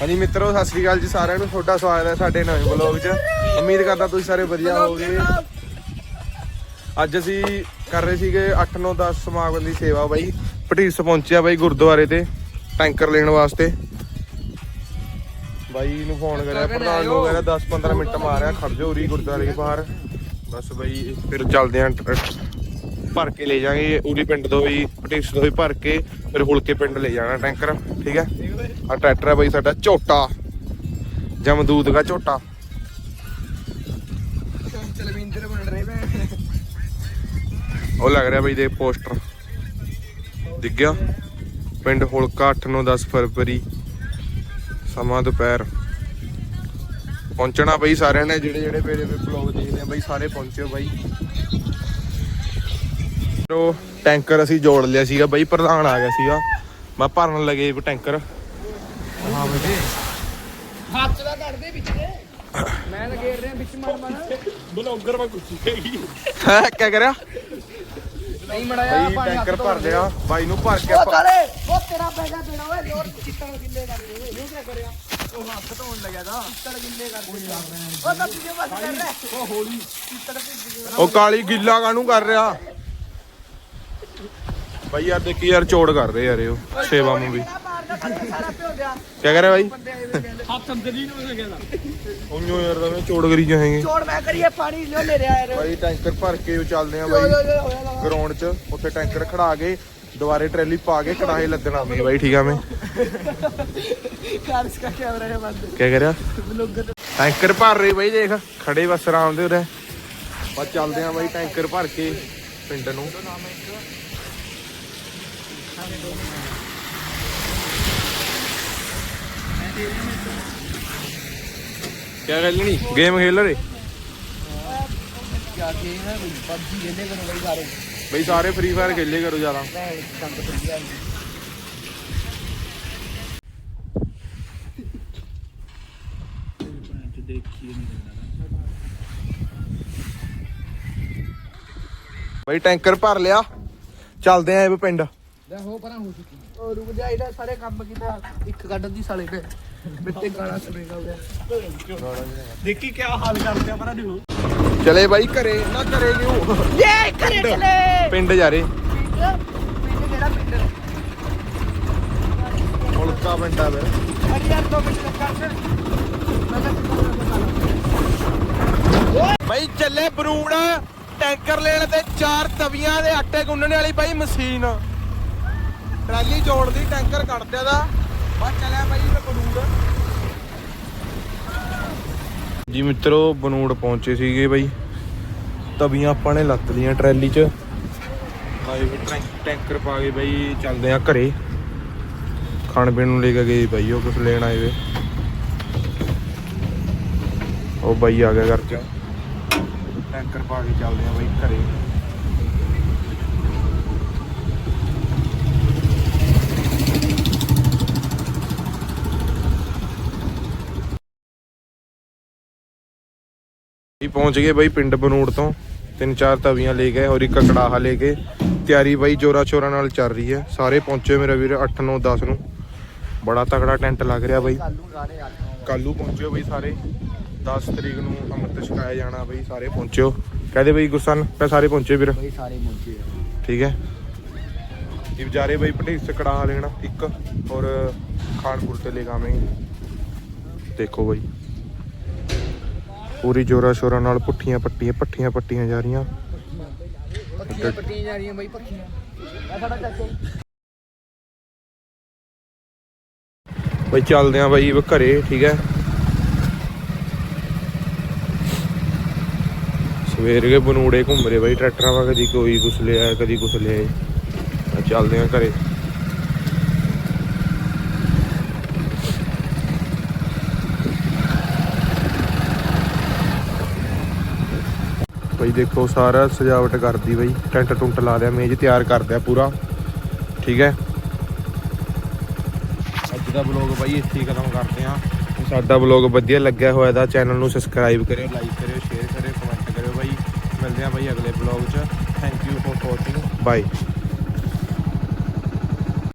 ਹਾਂਜੀ ਮਿੱਤਰੋ ਸਤਿ ਸ੍ਰੀ ਅਕਾਲ ਜੀ ਸਾਰਿਆਂ ਨੂੰ। ਤੁਹਾਡਾ ਸਵਾਗਤ ਹੈ ਸਾਡੇ ਨਵੇਂ ਵਲੌਗ 'ਚ। ਉਮੀਦ ਕਰਦਾ ਤੁਸੀਂ ਸਾਰੇ ਵਧੀਆ ਹੋਵੋਗੇ। ਅੱਜ ਅਸੀਂ ਕਰ ਰਹੇ ਸੀਗੇ 8 9 10 ਸਮਾਗਮ ਦੀ ਸੇਵਾ ਬਾਈ। ਪਟੀਸ ਪਹੁੰਚਿਆ ਬਾਈ ਗੁਰਦੁਆਰੇ ਤੇ ਟੈਂਕਰ ਲੈਣ ਵਾਸਤੇ। ਬਾਈ ਨੂੰ ਫੋਨ ਕਰਿਆ ਪ੍ਰਧਾਨ ਨੂੰ ਕਹਿੰਦਾ 10 15 ਮਿੰਟ ਮਾਰਿਆ ਖੜ ਜਾਓ ਉਰੀ ਗੁਰਦੁਆਰੇ ਦੇ ਬਾਹਰ। ਬਸ ਬਾਈ ਫਿਰ ਚੱਲਦੇ ਆਂ ਭਰ ਕੇ ਲੈ ਜਾਾਂਗੇ ਉਰੀ ਪਿੰਡ ਤੋਂ ਵੀ ਪਟੀਸ ਤੋਂ ਵੀ ਭਰ ਕੇ ਫਿਰ ਹੁਲਕੇ ਪਿੰਡ ਲੈ ਜਾਣਾ ਟੈਂਕਰ ਠੀਕ ਹੈ? ਆ ਟਰੈਕਟਰ ਹੈ ਬਾਈ ਸਾਡਾ ਝੋਟਾ। ਜਮਦੂਤ ਦਾ ਝੋਟਾ। ਚਲਵਿੰਦਰ ਬਣ ਰਹੇ ਮੈਂ ਉਹ ਲੱਗ ਰਿਹਾ ਬਈ ਦੇ ਪੋਸਟਰ। ਦਿਖ ਗਿਆ। ਪਿੰਡ ਹੁਲਕਾ 8 9 10 ਫਰਵਰੀ। ਸਮਾਂ ਦੁਪਹਿਰ। ਪਹੁੰਚਣਾ ਬਈ ਸਾਰਿਆਂ ਨੇ ਜਿਹੜੇ ਜਿਹੜੇ ਮੇਰੇ ਬਲੌਗ ਦੇਖਦੇ ਆ ਬਈ ਸਾਰੇ ਪਹੁੰਚਿਓ ਬਾਈ। ਉਹ ਟੈਂਕਰ ਅਸੀਂ ਜੋੜ ਲਿਆ ਸੀਗਾ ਬਈ ਪ੍ਰਧਾਨ ਆ ਗਿਆ ਸੀਗਾ। ਮੈਂ ਭਰਨ ਲਗੇ ਟੈਂਕਰ। ਹਾਂ ਬਈ ਹੱਥ ਦਾ ਕੱਢਦੇ ਵਿੱਚ ਦੇ ਮੈਂ ਤਾਂ ਘੇਰ ਰਿਹਾ ਵਿੱਚ ਮਨ ਮਨ ਬਲੌਗਰ ਵਾ ਕੁੱਤੀ ਹੈਗੀ ਹੈ ਕੀ ਕਰਿਆ? ਨਹੀਂ ਮੜਾਇਆ ਬਈ ਟੈਂਕਰ ਭਰ ਲਿਆ। ਬਾਈ ਨੂੰ ਭਰ ਕੇ ਉਹ ਤਾਰੇ ਉਹ ਤੇਰਾ ਪੈਗਾ ਦੇਣਾ ਓਏ? ਲੋਰ ਚਿੱਟਾ ਗਿੱਲੇ ਕਰ ਦੇ ਓਏ ਇਹ ਕੀ ਕਰਿਆ? ਉਹ ਹੱਥ ਧੋਣ ਲੱਗਿਆ ਦਾ ਚਿੱਟੜ ਗਿੱਲੇ ਕਰ ਦੇ ਉਹ ਤਾਂ ਪੀਏ ਬਸ ਕਰ ਲੈ ਉਹ ਹੋਲੀ ਚਿੱਟੜ ਉਹ ਕਾਲੀ ਗਿੱਲਾ ਕਾਹਨੂੰ ਕਰ ਰਿਹਾ? ਬਾਈ ਯਾਰ ਦੇਖੀ ਯਾਰ ਚੋੜ ਕਰ ਰਹੇ ਯਾਰ ਇਹ। ਸੇਵਾ ਨੂੰ ਵੀ ਆਏ ਹੋਏ ਕਹਿੰਦੇ ਹੱਥ ਅੰਦਰ ਹੀ ਨੂੰ ਹੋ ਗਿਆ ਉਹਨੋਂ ਯਾਰ ਤਾਂ ਚੋੜ ਕਰੀ ਜਾਏਗੇ ਚੋੜ ਮੈਂ ਕਰੀਏ ਪਾਣੀ ਲਿਓ ਲੈ ਰਿਹਾ ਯਾਰ। ਬਾਈ ਟੈਂਕਰ ਭਰ ਕੇ ਉਹ ਚੱਲਦੇ ਆ ਬਾਈ। ਗਰਾਊਂਡ 'ਚ ਉੱਥੇ ਟੈਂਕਰ ਖੜਾ ਕੇ ਦੁਬਾਰੇ ਟਰੈਲੀ ਪਾ ਕੇ ਕੜਾਹੇ ਲੱਦਣਾ ਮੈਂ। ਬਾਈ ਠੀਕ ਆ ਮੈਂ। ਕਾਰ ਇਸਕਾ ਕੈਮਰਾ ਹੈ ਬੰਦ। ਕੀ ਕਰ ਰਿਹਾ ਬਲੌਗਰ ਟੈਂਕਰ ਭਰ ਰਹੇ ਬਾਈ ਦੇਖ ਖੜੇ ਬਸ ਆਰਾਮ ਦੇ ਉਰੇ। ਬਸ ਚੱਲਦੇ ਆ ਬਾਈ ਟੈਂਕਰ ਭਰ ਕੇ ਪਿੰਡ ਨੂੰ। ਕਿਆ ਗੱਲ ਨਹੀਂ? ਗੇਮ ਖੇਲ ਰਹੇ? ਕਿਆ ਕੀ ਹੈ ਬਈ ਪਬਜੀ ਖੇਲੇ ਕਰੋ ਬਈ ਸਾਰੇ। ਬਈ ਸਾਰੇ ਫ੍ਰੀ ਫਾਇਰ ਖੇਲੇ ਕਰੋ ਜ਼ਿਆਦਾ। ਬਈ ਟੈਂਕਰ ਭਰ ਲਿਆ। ਚੱਲਦੇ ਆਂ ਇਹ ਪਿੰਡ। ਲੈ ਹੋ ਪਰਾਂ ਹੋ ਚੁੱਕੀ ਉਹ ਰੁਕ ਜਾ ਇਹਦਾ ਸਾਰੇ ਕੰਮ ਕੀਤਾ। ਇੱਕ ਕੱਢ ਦੀ ਸਾਲੇ ਤੇ ਬਿੱਤੇ ਗਾਣਾ ਸੁਣੇਗਾ ਉਹਦਾ ਦੇਖੀ ਕਿਆ ਹਾਲ ਕਰਦੇ ਆ ਪਰਾਂ ਨੂੰ ਚਲੇ ਬਾਈ ਘਰੇ ਨਾ ਘਰੇ ਕਿਉਂ ਇਹ ਕਰੇ ਚਲੇ। ਪਿੰਡ ਜਾ ਰਹੇ। ਪਿੰਡ? ਕਿਹੜਾ ਪਿੰਡ? ਮੁਲਕਾ ਪਿੰਡ ਆ ਵੇ ਅੜੀ ਯਾਰ ਦੋ ਮਿੰਟ ਲੱਗਾ ਕਰ ਮੈਂ ਤਾਂ ਬਾਈ ਚੱਲੇ ਬਰੂੜ ਟੈਂਕਰ ਲੈਣ ਤੇ ਚਾਰ ਤਵੀਆਂ ਦੇ ਆਟੇ ਗੁੰਨਣ ਵਾਲੀ ਬਾਈ ਮਸ਼ੀਨ। ਟਰਾਲੀ ਜੋੜਦੀ ਟੈਂਕਰ ਕੱਢਦਿਆ ਦਾ। ਬਸ ਚੱਲਿਆ ਬਾਈ ਇਹ ਬਰੂੜ ਜੀ ਮਿੱਤਰੋ, ਬਨੂੜ ਪਹੁੰਚੇ ਸੀਗੇ ਬਾਈ। ਤਵੀਆਂ ਆਪਾਂ ਨੇ ਲੱਤ ਲੀਆਂ ਟਰਾਲੀ 'ਚ। ਬਾਈ ਟੈਂਕਰ ਪਾ ਕੇ ਬਾਈ ਚੱਲਦੇ ਆ ਘਰੇ। ਖਾਣ ਪੀਣ ਨੂੰ ਲੈ ਕੇ ਗਏ ਬਾਈ, ਉਹ ਕੁਝ ਲੈਣ ਆਏ ਵੇ। ਉਹ ਬਾਈ ਆ ਗਿਆ ਕਰਕੇ ਟੈਂਕਰ ਪਾ ਕੇ ਚੱਲਦੇ ਆ ਬਾਈ ਘਰੇ। ਪਹੁੰਚ ਗਏ ਬਾਈ ਪਿੰਡ ਬਨੂੜ ਤੋਂ। ਤਿੰਨ ਚਾਰ ਤਵੀਆਂ ਲੈ ਗਏ ਔਰ ਇੱਕ ਕੜਾਹਾ ਲੈ ਕੇ ਤਿਆਰੀ ਬਾਈ ਜੋਰਾ ਚੋਰਾ ਨਾਲ ਚੱਲ ਰਹੀ ਹੈ। ਸਾਰੇ ਪਹੁੰਚੇ ਮੇਰਾ ਵੀਰ 8 9 10 ਨੂੰ। ਬੜਾ ਤਕੜਾ ਟੈਂਟ ਲੱਗ ਰਿਹਾ ਬਾਈ। ਕਾਲੂ ਪਹੁੰਚਿਓ ਬਈ ਸਾਰੇ। 10 ਤਰੀਕ ਨੂੰ ਅੰਮ੍ਰਿਤ ਛਕਾਇਆ ਜਾਣਾ ਬਈ ਸਾਰੇ ਪਹੁੰਚਿਓ। ਕਹਦੇ ਬਈ ਗੁਰਸਨ ਕਹ ਸਾਰੇ ਪਹੁੰਚੇ ਵੀਰ। ਬਈ ਸਾਰੇ ਮੁੰਡੇ ਠੀਕ ਹੈ। ਇਹ ਵਿਚਾਰੇ ਬਈ ਭਟੀਸ ਕੜਾਹ ਲੈਣਾ ਇੱਕ। ਔਰ ਖਾਨਪੁਰ ਤੇ ਲੈ ਗਾਵੇਂਗੇ ਦੇਖੋ ਬਈ। ਪੂਰੀ ਜੋਰਾ ਸ਼ੋਰਾ ਨਾਲ ਪੁੱਠੀਆਂ ਪੱਟੀਆਂ ਪੱਠੀਆਂ ਪੱਟੀਆਂ ਜਾ ਰਹੀਆਂ। ਪੱਖੀਆਂ ਪੱਟੀਆਂ ਜਾ ਰਹੀਆਂ ਬਈ ਪੱਖੀਆਂ ਆ ਸਾਡਾ ਚਾਚਾ। ਬਈ ਚੱਲਦੇ ਆਂ ਬਈ ਘਰੇ ਠੀਕ ਹੈ। ਸਵੇਰ ਕੇ ਬਨੂੜੇ ਘੁੰਮ ਰਹੇ ਬਈ ਟਰੈਕਟਰਾਂ ਵਾ ਕਦੀ ਕੋਈ ਕੁਛ ਲਿਆ ਕਦੀ ਕੁਛ ਲਿਆ। ਆ ਚੱਲਦੇ ਆਂ ਘਰੇ। ਬਈ ਦੇਖੋ, ਸਾਰਾ ਸਜਾਵਟ ਕਰਦੀ ਬਈ। ਟੈਂਟ ਟੁੰਟ ਲਾ ਦਿਆ, ਮੇਜ਼ ਤਿਆਰ ਕਰ ਦਿਆ ਪੂਰਾ। ਠੀਕ ਹੈ? ਅੱਜ ਦਾ ਵਲੌਗ ਬਾਈ ਇੱਥੇ ਹੀ ਖਤਮ ਕਰਦੇ ਹਾਂ। ਸਾਡਾ ਵਲੌਗ ਵਧੀਆ ਲੱਗਿਆ ਹੋਇਆ ਤਾਂ ਚੈਨਲ ਨੂੰ ਸਬਸਕ੍ਰਾਈਬ ਕਰਿਓ ਲਾਈਕ ਕਰਿਓ ਸ਼ੇਅਰ ਕਰਿਓ ਕਮੈਂਟ ਕਰਿਓ ਬਾਈ। ਮਿਲਦੇ ਹਾਂ ਬਾਈ ਅਗਲੇ ਵਲੌਗ 'ਚ। Thank you for watching bye